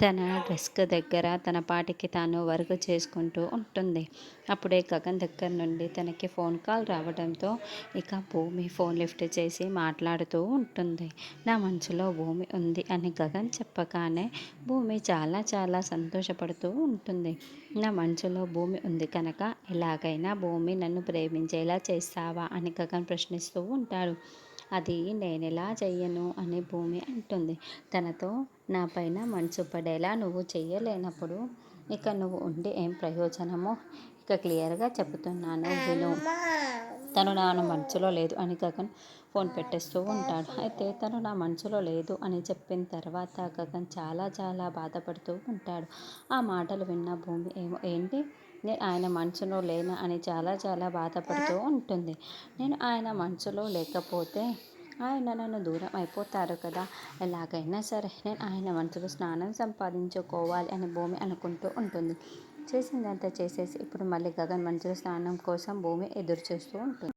తన డెస్క్ దగ్గర తన పాటికి తాను వర్క్ చేసుకుంటూ ఉంటుంది. అప్పుడే గగన్ దగ్గర నుండి తనకి ఫోన్ కాల్ రావడంతో ఇక భూమి ఫోన్ లిఫ్ట్ చేసి మాట్లాడుతూ ఉంటుంది. నా మనసులో భూమి ఉంది అని గగన్ చెప్పగానే భూమి చాలా చాలా సంతోషపడుతూ ఉంటుంది. నా మనసులో భూమి ఉంది కనుక ఎలాగైనా భూమి నన్ను ప్రేమించేలా చేస్తావా అని గగన్ ప్రశ్నిస్తూ ఉంటాడు. అది నేను చెయ్యను అని భూమి అంటుంది. తనతో నా పైన మనసు పడేలా నువ్వు చెయ్యలేనప్పుడు ఇక నువ్వు ఉండి ఏం ప్రయోజనమో? ఇక క్లియర్గా చెబుతున్నాను విను. తను నా మనసులో లేదు అని గగన్ ఫోన్ పెట్టేస్తూ ఉంటాడు. అయితే తను నా మనసులో లేదు అని చెప్పిన తర్వాత గగన్ చాలా చాలా బాధపడుతూ ఉంటాడు. ఆ మాటలు విన్న భూమి ఏమో ఏంటి? నేను ఆయన మనసులో లేనా? అని చాలా చాలా బాధపడుతూ ఉంటుంది. నేను ఆయన మనసులో లేకపోతే ఆయన నన్ను దూరం అయిపోతారు కదా. ఎలాగైనా సరే నేను ఆయన మనసులో స్నానం సంపాదించుకోవాలి అని భూమి అనుకుంటూ ఉంటుంది. చేసిందంతా చేసేసి ఇప్పుడు మళ్ళీ గగన్ మంచిగా స్నానం కోసం భూమి ఎదురు చూస్తూ ఉంటుంది.